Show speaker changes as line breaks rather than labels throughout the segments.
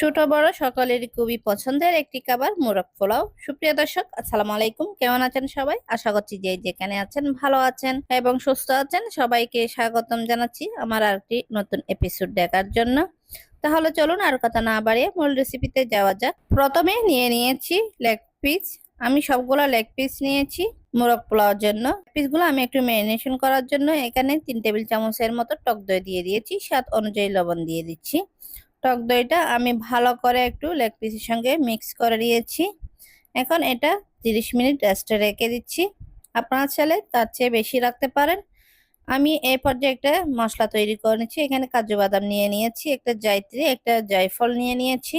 ছোট বড় সকলেরই খুবই পছন্দের একটি খাবার মোরগ পোলাও। সুপ্রিয় দর্শক, আসসালামু আলাইকুম। কেমন আছেন সবাই? আশা করছি যে যেখানে আছেন ভালো আছেন এবং সুস্থ আছেন। সবাইকে স্বাগতম জানাচ্ছি আমার আরেকটি নতুন এপিসোড দেখার জন্য। তাহলে চলুন আর কথা না বাড়িয়ে মূল রেসিপিতে যাওয়া যাক। প্রথমে নিয়ে নিয়েছি লেগ পিস আমি সবগুলো লেগ পিস নিয়েছি মোরগ পোলাওর জন্য। পিসগুলো আমি একটু ম্যারিনেশন করার জন্য এখানে তিন টেবিল চামচের মতো টক দই দিয়ে দিয়েছি। স্বাদ অনুযায়ী লবণ দিয়ে দিচ্ছি। টক দইটা আমি ভালো করে একটু লেগ পিসের সঙ্গে মিক্স করে দিয়েছি এখন এটা 30 মিনিট রেস্টে রেখে দিচ্ছি। আপনারা চাইলে তার চেয়ে বেশি রাখতে পারেন। আমি এই পর্যায়ে একটা মশলা তৈরি করে নিচ্ছি। এখানে কাজু বাদাম নিয়ে নিয়েছি, একটা জায়ত্রী, একটা জায়ফল নিয়ে নিয়েছি।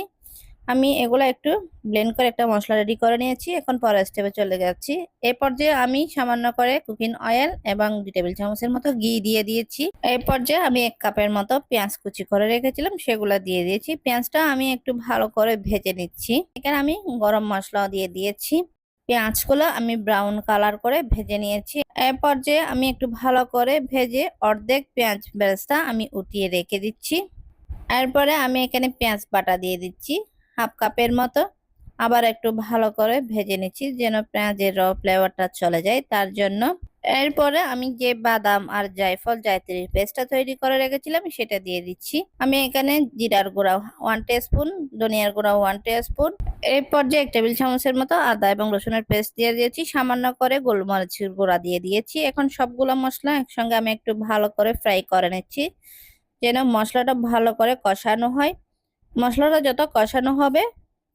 আমি এগুলো একটু ব্লেন্ড করে একটা মশলা রেডি করে নিয়েছি, এখন পরের স্টেপে চলে যাচ্ছি। এই পর্যায়ে আমি সামান্য করে কুকিং অয়েল এবং দু টেবিল চামচের মতো ঘি দিয়ে দিয়েছি। এই পর্যায়ে আমি এক কাপের মতো পেঁয়াজ কুচি করে রেখেছিলাম, সেগুলো দিয়ে দিয়েছি। পেঁয়াজটা আমি একটু ভালো করে ভেজে নিচ্ছি। এখানে আমি গরম মশলা দিয়ে দিয়েছি। পেঁয়াজগুলো আমি ব্রাউন কালার করে ভেজে নিয়েছি। এই পর্যায়ে আমি একটু ভালো করে ভেজে অর্ধেক পেঁয়াজ বেরেস্তা আমি উঠিয়ে রেখে দিচ্ছি। এরপরে আমি এখানে পেঁয়াজ বাটা দিয়ে দিচ্ছি। হাফ কাপের মতো। আবার একটু ভালো করে ভেজে নিচ্ছি যেন পেঁয়াজের র ফ্লেভারটা চলে যায়। তার জন্য এরপরে আমি যে বাদাম আর জায়ফল, জায়ত্রীর পেস্টটা তৈরি করে রেখেছিলাম, সেটা দিয়ে দিচ্ছি। আমি এখানে জিরার গুঁড়া ওয়ান স্পুন ধনিয়ার গুঁড়া ওয়ান স্পুন এই পর্যায়ে এক টেবিল চামচের মতো আদা এবং রসুনের পেস্ট দিয়ে দিয়েছি। সামান্য করে গোলমরিচের গুঁড়া দিয়ে দিয়েছি। এখন সবগুলো মশলা একসঙ্গে আমি একটু ভালো করে ফ্রাই করে নিচ্ছি। যেন মশলাটা ভালো করে কষানো হয়। মশলাটা যত কষানো হবে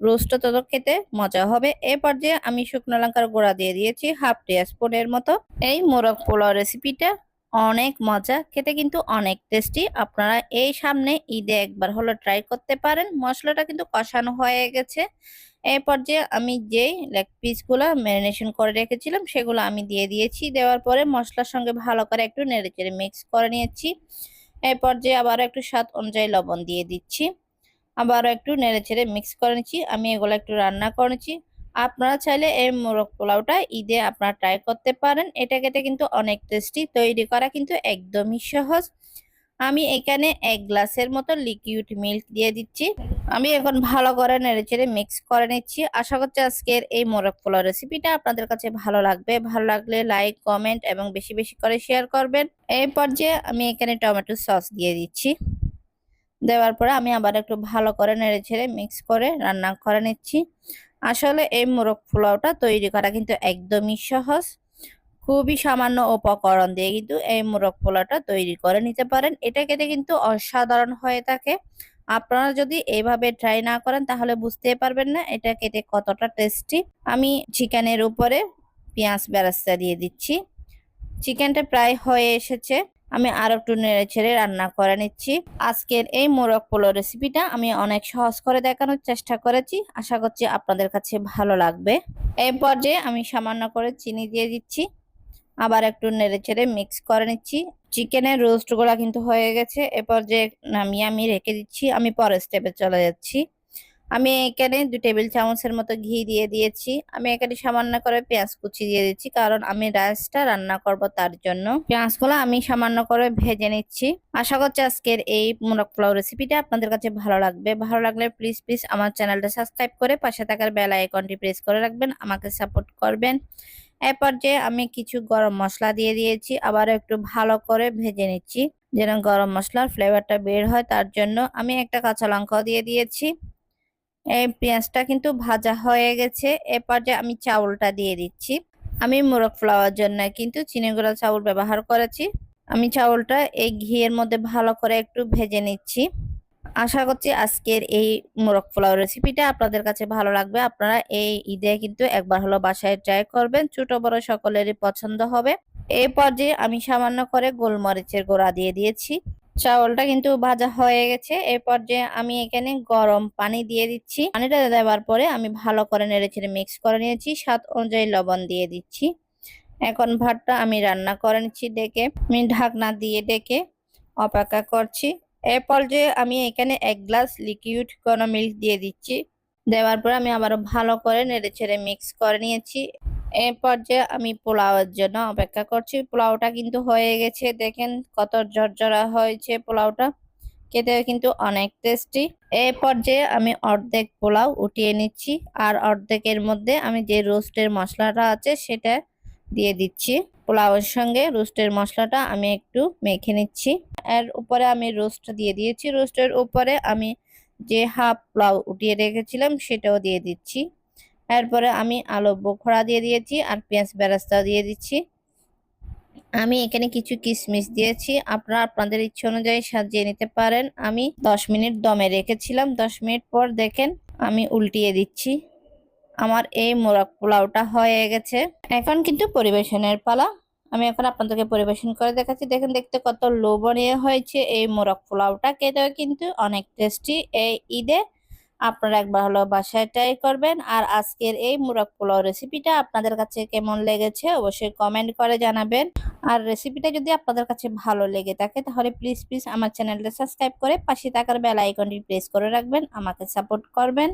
রোস্টটা তত খেতে মজা হবে। এ পর্যায়ে আমি শুকনো লঙ্কার গুঁড়া দিয়ে দিয়েছি হাফ টি স্পুনের মতো। এই মোরগ পোলাও রেসিপিটা অনেক মজা, খেতে কিন্তু অনেক টেস্টি আপনারা এই সামনে ঈদে একবার হলো ট্রাই করতে পারেন। মশলাটা কিন্তু কষানো হয়ে গেছে। এই পর্যায়ে আমি যেই লেগ পিসগুলো ম্যারিনেশন করে রেখেছিলাম, সেগুলো আমি দিয়ে দিয়েছি। দেওয়ার পরে মশলার সঙ্গে ভালো করে একটু নেড়েচেড়ে মিক্স করে নিয়েছি। এই পর্যায়ে আবার একটু স্বাদ অনুযায়ী লবণ দিয়ে দিচ্ছি। আবারও একটু নেড়ে ছেড়ে মিক্স করে নিচ্ছি। আমি এগুলো একটু রান্না করে নিচ্ছি। আপনারা চাইলে এই মোরগ পোলাওটা ঈদে আপনারা ট্রাই করতে পারেন। এটা খেতে কিন্তু অনেক টেস্টি তৈরি করা কিন্তু একদমই সহজ। আমি এখানে এক গ্লাসের মতো লিকুইড মিল্ক দিয়ে দিচ্ছি। আমি এখন ভালো করে নেড়ে নেড়েচেড়ে মিক্স করে নিচ্ছি। আশা করছি আজকের এই মোরগ পোলাও রেসিপিটা আপনাদের কাছে ভালো লাগবে। ভালো লাগলে লাইক কমেন্ট এবং বেশি বেশি করে শেয়ার করবেন। এই পর্যায়ে আমি এখানে টমেটো সস দিয়ে দিচ্ছি। দেওয়ার পরে আমি আবার একটু ভালো করে নেড়ে ছেড়ে মিক্স করে রান্না করে নিচ্ছি। আসলে এই মোরগ পোলাওটা তৈরি করা কিন্তু একদমই সহজ। খুবই সামান্য উপকরণ দিয়ে কিন্তু এই মোরগ পোলাওটা তৈরি করে নিতে পারেন। এটা খেতে কিন্তু অসাধারণ হয়ে থাকে। আপনারা যদি এইভাবে ট্রাই না করেন তাহলে বুঝতে পারবেন না এটা খেতে কতটা টেস্টি আমি চিকেনের উপরে পেঁয়াজ বেরাস্তা দিয়ে দিচ্ছি। চিকেনটা প্রায় হয়ে এসেছে। আমি আরও একটু নেড়ে ছেড়ে রান্না করে নিচ্ছি। আজকের এই মোরগ পোলো রেসিপিটা আমি অনেক সহজ করে দেখানোর চেষ্টা করেছি। আশা করছি আপনাদের কাছে ভালো লাগবে। এই পর্যায়ে আমি সামান্য করে চিনি দিয়ে দিচ্ছি। আবার একটু নেড়ে ছেড়ে মিক্স করে নিচ্ছি। চিকেনের রোস্টগুলা কিন্তু হয়ে গেছে। এ পর্যায়ে নামিয়ে আমি রেখে দিচ্ছি। আমি পরের স্টেপে চলে যাচ্ছি। আমি এখানে দু টেবিল চামচের মতো ঘি দিয়ে দিয়েছি। আমি এখানে সামান্য করে পেঁয়াজ কুচি দিয়ে দিচ্ছি, কারণ আমি রাইসটা রান্না করব তার জন্য। পেঁয়াজগুলো আমি সামান্য করে ভেজে নিচ্ছি। আশা করছি আজকের এই মোরগ পোলাও রেসিপিটা আপনাদের কাছে ভালো লাগবে। ভালো লাগলে প্লিজ প্লিজ আমার চ্যানেলটা সাবস্ক্রাইব করে পাশে থাকার বেল আইকনটি প্রেস করে রাখবেন, আমাকে সাপোর্ট করবেন। এ পর্যায়ে আমি কিছু গরম মশলা দিয়ে দিয়েছি আবার একটু ভালো করে ভেজে নিচ্ছি, যেন গরম মশলার ফ্লেভারটা বের হয় তার জন্য। আমি একটা কাঁচা লঙ্কাও দিয়ে দিয়েছি। এই পেঁয়াজটা কিন্তু ভাজা হয়ে গেছে। এ পর্যায়ে আমি চাউলটা দিয়ে দিচ্ছি। আমি মোরগ ফ্লাওয়ার জন্য কিন্তু চিনি গুঁড়া চাউল ব্যবহার করেছি। আমি চাউলটা এই ঘিয়ের মধ্যে ভালো করে একটু ভেজে নিচ্ছি। আশা করছি আজকের এই মোরগ পোলাও রেসিপিটা আপনাদের কাছে ভালো লাগবে। আপনারা এই ঈদে কিন্তু একবার হলো বাসায় ট্রাই করবেন। ছোট, বড় সকলেরই পছন্দ হবে। এই পর্যায়ে আমি সামান্য করে গোলমরিচের গোড়া দিয়ে দিয়েছি। চাউলটা কিন্তু ভাজা হয়ে গেছে। এরপর যে আমি এখানে গরম পানি দিয়ে দিচ্ছি। পানিটা দেওয়ার পরে আমি ভালো করে নেড়ে ছেড়ে মিক্স করে নিয়েছি। স্বাদ অনুযায়ী লবণ দিয়ে দিচ্ছি। এখন ভাতটা আমি রান্না করে নিচ্ছি ডেকে। আমি ঢাকনা দিয়ে ডেকে অপেক্ষা করছি। এরপর যে আমি এখানে এক গ্লাস লিকুইড কোনো মিল্ক দিয়ে দিচ্ছি। দেওয়ার পর আমি আবারও ভালো করে নেড়ে ছেড়ে মিক্স করে নিয়েছি। এই পর্যায়ে আমি পোলাওয়ের জন্য অপেক্ষা করছি। পোলাওটা কিন্তু হয়ে গেছে। দেখেন কত জর্জরা হয়েছে পোলাওটা। খেতে কিন্তু অনেক টেস্টি। এই পর্যায়ে আমি অর্ধেক পোলাও উঠিয়ে নিচ্ছি আর অর্ধেকের মধ্যে আমি যে রোস্টের মশলাটা আছে সেটা দিয়ে দিচ্ছি। পোলাওয়ের সঙ্গে রোস্টের মশলাটা আমি একটু মেখে নিচ্ছি। এর উপরে আমি রোস্ট দিয়ে দিয়েছি। রোস্টের উপরে আমি যে হাফ পোলাও উঠিয়ে রেখেছিলাম সেটাও দিয়ে দিচ্ছি। এরপরে আমি আলু বোখরা দিয়ে দিয়েছি আর পেঁয়াজ বেরাস্তা দিয়ে দিচ্ছি। আমি এখানে কিছু কিশমিশ দিয়েছি। আপনারা আপনাদের ইচ্ছে অনুযায়ী সাজিয়ে নিতে পারেন। আমি দশ মিনিট দমে রেখেছিলাম। দশ মিনিট পর দেখেন আমি উল্টিয়ে দিচ্ছি। আমার এই মোরগ পোলাওটা হয়ে গেছে। এখন কিন্তু পরিবেশনের পালা। আমি এখন আপনাদেরকে পরিবেশন করে দেখাচ্ছি। দেখেন দেখতে কত লোভনীয় হয়েছে এই মোরগ পোলাওটা। খেতেও কিন্তু অনেক টেস্টি এই ঈদে আপনারা একবার হলো বাসায় ট্রাই করবেন। আর আজকের এই মুরগ পোলাও রেসিপিটা আপনাদের কাছে কেমন লেগেছে অবশ্যই কমেন্ট করে জানাবেন। আর রেসিপিটা যদি আপনাদের কাছে ভালো লেগে থাকে, তাহলে প্লিজ প্লিজ আমার চ্যানেলটা সাবস্ক্রাইব করে পাশে থাকার বেল আইকনটি প্রেস করে রাখবেন। আমাকে সাপোর্ট করবেন।